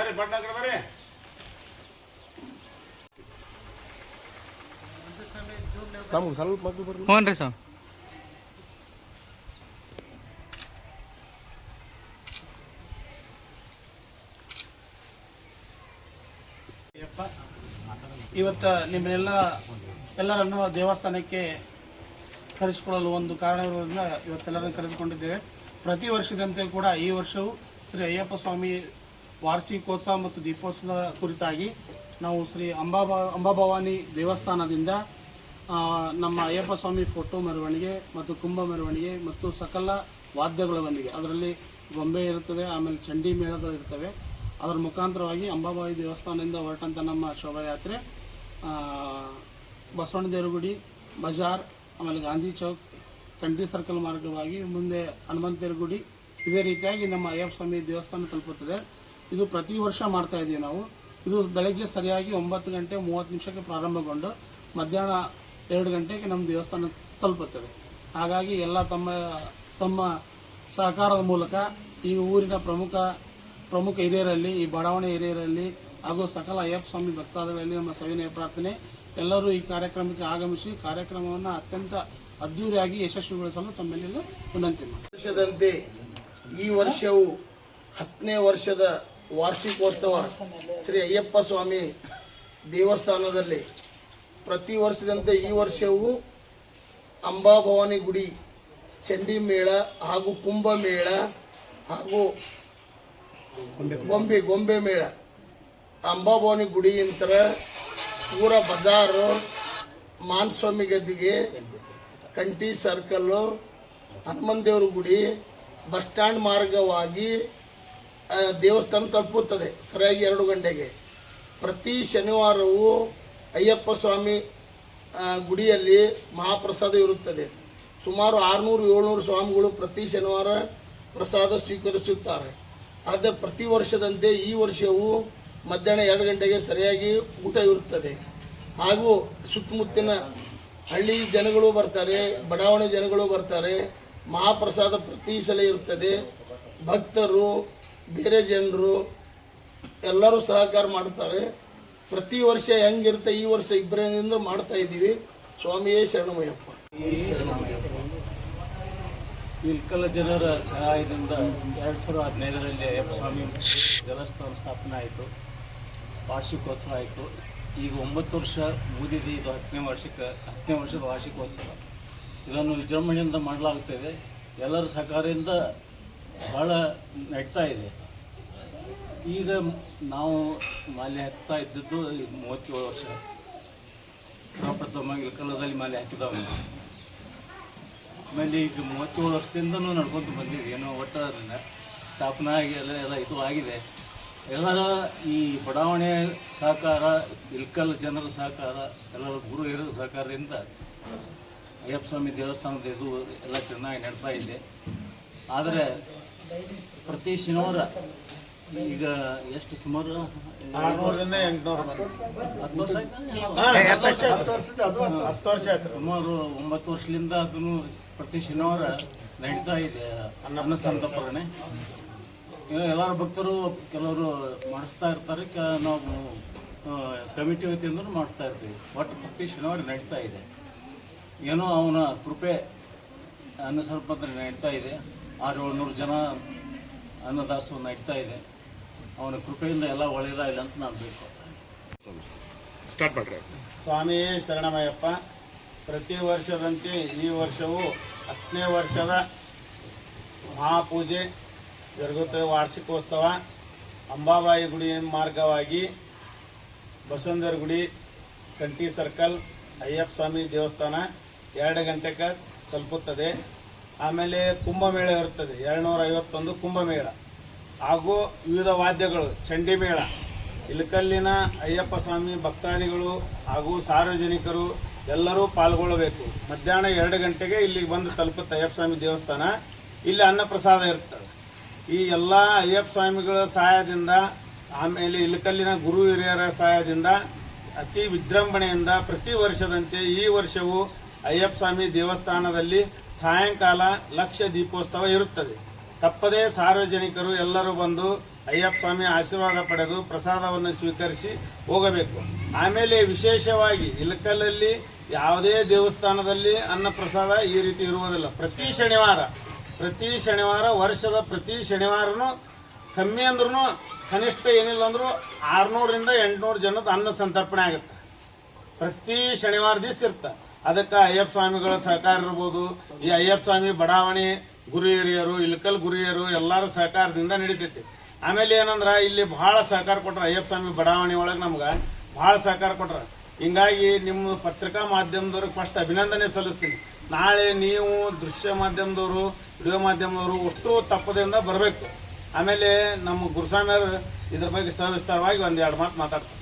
ಬರ್ರಿ ಪಟ್ನಾಗ್ರ ಬರ್ರಿ. ಹ್ಞೂ ರೀ ಸರ್ ಯಪ್ಪ ಇವತ್ತು ನಿಮ್ಮನ್ನೆಲ್ಲ ಎಲ್ಲರನ್ನು ದೇವಸ್ಥಾನಕ್ಕೆ ಕರೆಸಿಕೊಳ್ಳಲು ಒಂದು ಕಾರಣ ಇರುವುದರಿಂದ ಇವತ್ತೆಲ್ಲರನ್ನು ಕರೆದುಕೊಂಡಿದ್ದೇವೆ. ಪ್ರತಿ ವರ್ಷದಂತೆ ಕೂಡ ಈ ವರ್ಷವೂ ಶ್ರೀ ಅಯ್ಯಪ್ಪ ಸ್ವಾಮಿ ವಾರ್ಷಿಕೋತ್ಸವ ಮತ್ತು ದೀಪೋತ್ಸವದ ಕುರಿತಾಗಿ ನಾವು ಶ್ರೀ ಅಂಬಾಬಾ, ಅಂಬಾಭವಾನಿ ದೇವಸ್ಥಾನದಿಂದ ನಮ್ಮ ಅಯ್ಯಪ್ಪ ಸ್ವಾಮಿ ಫೋಟೋ ಮೆರವಣಿಗೆ ಮತ್ತು ಕುಂಭ ಮೆರವಣಿಗೆ ಮತ್ತು ಸಕಲ ವಾದ್ಯಗಳೊಂದಿಗೆ ಅದರಲ್ಲಿ ಗೊಂಬೆ ಇರುತ್ತದೆ, ಆಮೇಲೆ ಚಂಡಿ ಮೇಳಗಳು ಇರ್ತವೆ. ಅದರ ಮುಖಾಂತರವಾಗಿ ಅಂಬಾಬಾಯಿ ದೇವಸ್ಥಾನದಿಂದ ಹೊರಟಂಥ ನಮ್ಮ ಶೋಭಾಯಾತ್ರೆ ಬಸವಣ್ಣ ದೇವರಗುಡಿ, ಬಜಾರ್, ಆಮೇಲೆ ಗಾಂಧಿ ಚೌಕ್ ಕಂಡಿ ಸರ್ಕಲ್ ಮಾರ್ಗವಾಗಿ ಮುಂದೆ ಹನುಮಂತ ಗುಡಿ ಇದೇ ರೀತಿಯಾಗಿ ನಮ್ಮ ಅಯ್ಯಪ್ಪ ಸ್ವಾಮಿ ದೇವಸ್ಥಾನ ತಲುಪುತ್ತದೆ. ಇದು ಪ್ರತಿ ವರ್ಷ ಮಾಡ್ತಾ ಇದ್ದೀವಿ ನಾವು. ಇದು ಬೆಳಗ್ಗೆ ಸರಿಯಾಗಿ ಒಂಬತ್ತು ಗಂಟೆ ಮೂವತ್ತು ನಿಮಿಷಕ್ಕೆ ಪ್ರಾರಂಭಗೊಂಡು ಮಧ್ಯಾಹ್ನ ಎರಡು ಗಂಟೆಗೆ ನಮ್ಮ ದೇವಸ್ಥಾನ ತಲುಪುತ್ತದೆ. ಹಾಗಾಗಿ ಎಲ್ಲ ತಮ್ಮ ತಮ್ಮ ಸಹಕಾರದ ಮೂಲಕ ಈ ಊರಿನ ಪ್ರಮುಖ ಪ್ರಮುಖ ಹಿರಿಯರಲ್ಲಿ, ಈ ಬಡಾವಣೆ ಹಿರಿಯರಲ್ಲಿ ಹಾಗೂ ಸಕಲ ಅಯ್ಯಪ್ಪ ಸ್ವಾಮಿ ಭಕ್ತಾದಿಗಳಲ್ಲಿ ನಮ್ಮ ಸವಿನಯ ಪ್ರಾರ್ಥನೆ. ಎಲ್ಲರೂ ಈ ಕಾರ್ಯಕ್ರಮಕ್ಕೆ ಆಗಮಿಸಿ ಕಾರ್ಯಕ್ರಮವನ್ನು ಅತ್ಯಂತ ಅದ್ಧೂರಿಯಾಗಿ ಯಶಸ್ವಿಗೊಳಿಸಲು ತಮ್ಮಲ್ಲಿ ವಿನಂತಿ ವರ್ಷದಂತೆ ಈ ವರ್ಷವು ಹತ್ತನೇ ವರ್ಷದ ವಾರ್ಷಿಕೋತ್ಸವ ಶ್ರೀ ಅಯ್ಯಪ್ಪ ಸ್ವಾಮಿ ದೇವಸ್ಥಾನದಲ್ಲಿ. ಪ್ರತಿ ವರ್ಷದಂತೆ ಈ ವರ್ಷವೂ ಅಂಬಾಭವಾನಿ ಗುಡಿ, ಚಂಡಿ ಮೇಳ ಹಾಗೂ ಕುಂಭಮೇಳ ಹಾಗೂ ಗೊಂಬೆ ಗೊಂಬೆ ಮೇಳ. ಅಂಬಾಭವಾನಿ ಗುಡಿ ನಂತರ ಪೂರ ಬಜಾರು, ಮಾನ್ಸ್ವಾಮಿ ಗದ್ದಿಗೆ ಕಂಟಿ ಸರ್ಕಲ್ಲು ಹನುಮನ್ ದೇವ್ರ ಗುಡಿ, ಬಸ್ ಸ್ಟ್ಯಾಂಡ್ ಮಾರ್ಗವಾಗಿ ದೇವಸ್ಥಾನ ತಲುಪುತ್ತದೆ. ಸರಿಯಾಗಿ ಎರಡು ಗಂಟೆಗೆ. ಪ್ರತಿ ಶನಿವಾರವೂ ಅಯ್ಯಪ್ಪ ಸ್ವಾಮಿ ಗುಡಿಯಲ್ಲಿ ಮಹಾಪ್ರಸಾದ ಇರುತ್ತದೆ. ಸುಮಾರು ಆರುನೂರು, ಏಳ್ನೂರು ಸ್ವಾಮಿಗಳು ಪ್ರತಿ ಶನಿವಾರ ಪ್ರಸಾದ ಸ್ವೀಕರಿಸುತ್ತಾರೆ. ಆದರೆ ಪ್ರತಿ ವರ್ಷದಂತೆ ಈ ವರ್ಷವೂ ಮಧ್ಯಾಹ್ನ ಎರಡು ಗಂಟೆಗೆ ಸರಿಯಾಗಿ ಊಟ ಇರುತ್ತದೆ. ಹಾಗೂ ಸುತ್ತಮುತ್ತಿನ ಹಳ್ಳಿ ಜನಗಳು ಬರ್ತಾರೆ, ಬಡಾವಣೆ ಜನಗಳು ಬರ್ತಾರೆ. ಮಹಾಪ್ರಸಾದ ಪ್ರತಿ ಸಲ ಇರುತ್ತದೆ. ಭಕ್ತರು ಬೇರೆ ಜನರು ಎಲ್ಲರೂ ಸಹಕಾರ ಮಾಡ್ತಾರೆ ಪ್ರತಿ ವರ್ಷ ಹೆಂಗಿರುತ್ತೆ ಈ ವರ್ಷ ಇಬ್ಬರಿಂದ ಮಾಡ್ತಾ ಇದ್ದೀವಿ. ಸ್ವಾಮಿಯೇ ಶರಣಮಯಪ್ಪ ಇಲ್ಕಲ ಜನರ ಸಹಾಯದಿಂದ ಎರಡು ಸಾವಿರದ ಹದಿನೈದರಲ್ಲಿ ಅಯ್ಯಪ್ಪ ಸ್ವಾಮಿ ದೇವಸ್ಥಾನ ಸ್ಥಾಪನೆ ಆಯಿತು. ವಾರ್ಷಿಕೋತ್ಸವ ಆಯಿತು. ಈಗ ಒಂಬತ್ತು ವರ್ಷ ಮುಗಿದಿದೆ. ಇದು ಹತ್ತನೇ ವರ್ಷಕ್ಕೆ, ಹತ್ತನೇ ವರ್ಷದ ವಾರ್ಷಿಕೋತ್ಸವ. ಇದನ್ನು ವಿಜೃಂಭಣೆಯಿಂದ ಮಾಡಲಾಗುತ್ತದೆ. ಎಲ್ಲರ ಸಹಕಾರದಿಂದ ಭಾಳ ನಡ್ತಾ ಇದೆ. ಈಗ ನಾವು ಮಾಲೆ ಹಾಕ್ತಾ ಇದ್ದದ್ದು ಮೂವತ್ತೇಳು ವರ್ಷ ಪ್ರಪ್ರಥಮ ಇಲ್ಕಲದಲ್ಲಿ ಮಾಲೆ ಹಾಕಿದವನು ಆಮೇಲೆ ಈಗ ಮೂವತ್ತೇಳು ವರ್ಷದಿಂದನೂ ನಡ್ಕೊಂತ ಬಂದಿದೆ. ಏನೋ ಒಟ್ಟು ಅದನ್ನು ಸ್ಥಾಪನೆ ಆಗಿ ಎಲ್ಲ ಎಲ್ಲ ಇದು ಆಗಿದೆ. ಎಲ್ಲರ ಈ ಬಡಾವಣೆ ಸಹಕಾರ, ಇಲ್ಕಲ್ ಜನರ ಸಹಕಾರ, ಎಲ್ಲರ ಗುರು ಹಿರಿಯರ ಸಹಕಾರದಿಂದ ಅಯ್ಯಪ್ಪ ಸ್ವಾಮಿ ದೇವಸ್ಥಾನದ ಇದು ಎಲ್ಲ ಚೆನ್ನಾಗಿ ನಡ್ತಾ ಇದೆ. ಆದರೆ ಪ್ರತಿ ಶನಿವಾರ ಈಗ ಎಷ್ಟು ಸುಮಾರು? ಆರ್ನೂರಿಂದ ಎಂಟ್ನೂರು ಹತ್ತು ವರ್ಷ ಆಯ್ತಾ? ಹತ್ತು ವರ್ಷ ಆಯ್ತು. ಸುಮಾರು ಒಂಬತ್ತು ವರ್ಷದಿಂದ ಅದನ್ನು ಪ್ರತಿ ಶನಿವಾರ ನಡೀತಾ ಇದೆ ಅನ್ನ ಸಂತರ್ಪಣೆ. ಎಲ್ಲರೂ ಭಕ್ತರು ಕೆಲವರು ಮಾಡಿಸ್ತಾ ಇರ್ತಾರೆ. ಕೆ ನಾವು ಕಮಿಟಿ ವತಿಯಿಂದ ಮಾಡ್ತಾ ಇರ್ತೀವಿ. ಒಟ್ಟು ಪ್ರತಿ ಶನಿವಾರ ನಡೀತಾ ಇದೆ. ಏನೋ ಅವನ ಕೃಪೆ ಅನ್ನ ಸ್ವಲ್ಪ ನಡೀತಾ ಇದೆ. ಆರು ಏಳ್ನೂರು ಜನ ಅನ್ನದಾಸವನ್ನು ಇಡ್ತಾ ಇದೆ. ಅವನ ಕೃಪೆಯಿಂದ ಎಲ್ಲ ಒಳ್ಳೆಯದಾಗಲಿ ಅಂತ ನಾನು ಬೇಕು ಸ್ಟಾರ್ಟ್ ಮಾಡ್ರಿ. ಸ್ವಾಮಿಯೇ ಶರಣಮಯ್ಯಪ್ಪ ಪ್ರತಿ ವರ್ಷದಂತೆ ಈ ವರ್ಷವೂ ಹತ್ತನೇ ವರ್ಷದ ಮಹಾಪೂಜೆ ಜರುಗುತ್ತದೆ ವಾರ್ಷಿಕೋತ್ಸವ ಅಂಬಾಬಾಯಿ ಗುಡಿ ಮಾರ್ಗವಾಗಿ ಬಸವಂದರ ಗುಡಿ ಕಂಟಿ ಸರ್ಕಲ್ ಅಯ್ಯಪ್ಪ ಸ್ವಾಮಿ ದೇವಸ್ಥಾನ ಎರಡು ಗಂಟೆಗೆ ತಲುಪುತ್ತದೆ. ಆಮೇಲೆ ಕುಂಭಮೇಳ ಇರ್ತದೆ. ಎರಡುನೂರ ಐವತ್ತೊಂದು ಕುಂಭಮೇಳ. ಹಾಗೂ ವಿವಿಧ ವಾದ್ಯಗಳು ಚಂಡಿ ಮೇಳ ಇಲಕಲ್ಲಿನ ಅಯ್ಯಪ್ಪ ಸ್ವಾಮಿ ಭಕ್ತಾದಿಗಳು ಹಾಗೂ ಸಾರ್ವಜನಿಕರು ಎಲ್ಲರೂ ಪಾಲ್ಗೊಳ್ಳಬೇಕು. ಮಧ್ಯಾಹ್ನ ಎರಡು ಗಂಟೆಗೆ ಇಲ್ಲಿಗೆ ಬಂದು ತಲುಪುತ್ತೆ ಅಯ್ಯಪ್ಪ ಸ್ವಾಮಿ ದೇವಸ್ಥಾನ. ಇಲ್ಲಿ ಅನ್ನಪ್ರಸಾದ ಇರ್ತದೆ. ಈ ಎಲ್ಲ ಅಯ್ಯಪ್ಪ ಸ್ವಾಮಿಗಳ ಸಹಾಯದಿಂದ, ಆಮೇಲೆ ಇಲಕಲ್ಲಿನ ಗುರು ಹಿರಿಯರ ಸಹಾಯದಿಂದ, ಅತಿ ವಿಜೃಂಭಣೆಯಿಂದ ಪ್ರತಿ ವರ್ಷದಂತೆ ಈ ವರ್ಷವೂ ಅಯ್ಯಪ್ಪ ಸ್ವಾಮಿ ದೇವಸ್ಥಾನದಲ್ಲಿ ಸಾಯಂಕಾಲ ಲಕ್ಷ ದೀಪೋತ್ಸವ ಇರುತ್ತದೆ. ತಪ್ಪದೇ ಸಾರ್ವಜನಿಕರು ಎಲ್ಲರೂ ಬಂದು ಅಯ್ಯಪ್ಪ ಸ್ವಾಮಿ ಆಶೀರ್ವಾದ ಪಡೆದು ಪ್ರಸಾದವನ್ನು ಸ್ವೀಕರಿಸಿ ಹೋಗಬೇಕು. ಆಮೇಲೆ ವಿಶೇಷವಾಗಿ ಇಲಕಲ್ಲಲ್ಲಿ ಯಾವುದೇ ದೇವಸ್ಥಾನದಲ್ಲಿ ಅನ್ನ ಪ್ರಸಾದ ಈ ರೀತಿ ಇರುವುದಿಲ್ಲ. ಪ್ರತಿ ಶನಿವಾರ ಪ್ರತಿ ಶನಿವಾರ, ವರ್ಷದ ಪ್ರತಿ ಶನಿವಾರನು ಕಮ್ಮಿ ಅಂದ್ರೂ ಕನಿಷ್ಠ ಏನಿಲ್ಲ ಅಂದ್ರೂ ಆರುನೂರಿಂದ ಎಂಟುನೂರು ಜನದ ಅನ್ನ ಸಂತರ್ಪಣೆ ಆಗುತ್ತೆ. ಪ್ರತಿ ಶನಿವಾರ ದಿವಸ ಇರ್ತ. ಅದಕ್ಕೆ ಅಯ್ಯಪ್ಪ ಸ್ವಾಮಿಗಳ ಸಹಕಾರ ಇರ್ಬೋದು. ಈ ಅಯ್ಯಪ್ಪ ಸ್ವಾಮಿ ಬಡಾವಣೆ ಗುರು ಹಿರಿಯರು ಇಲ್ಕಲ್ ಗುರು ಎಲ್ಲರ ಸಹಕಾರದಿಂದ ನಡೀತೈತಿ. ಆಮೇಲೆ ಏನಂದ್ರೆ, ಇಲ್ಲಿ ಭಾಳ ಸಹಕಾರ ಕೊಟ್ರ ಅಯ್ಯಪ್ಪ ಸ್ವಾಮಿ ಬಡಾವಣೆ ಒಳಗೆ ನಮ್ಗೆ ಭಾಳ ಸಹಕಾರ ಕೊಟ್ರ. ಹಿಂಗಾಗಿ ನಿಮ್ಮ ಪತ್ರಿಕಾ ಮಾಧ್ಯಮದವ್ರಿಗೆ ಫಸ್ಟ್ ಅಭಿನಂದನೆ ಸಲ್ಲಿಸ್ತೀನಿ. ನಾಳೆ ನೀವು ದೃಶ್ಯ ಮಾಧ್ಯಮದವರು ವಿಡಿಯೋ ಮಾಧ್ಯಮದವರು ಅಷ್ಟು ತಪ್ಪದಿಂದ ಬರಬೇಕು. ಆಮೇಲೆ ನಮ್ಮ ಗುರುಸ್ವಾಮಿಯವರು ಇದ್ರ ಬಗ್ಗೆ ಸವಿಸ್ತಾರವಾಗಿ ಒಂದು ಎರಡು ಮಾತು ಮಾತಾಡ್ತಾರೆ.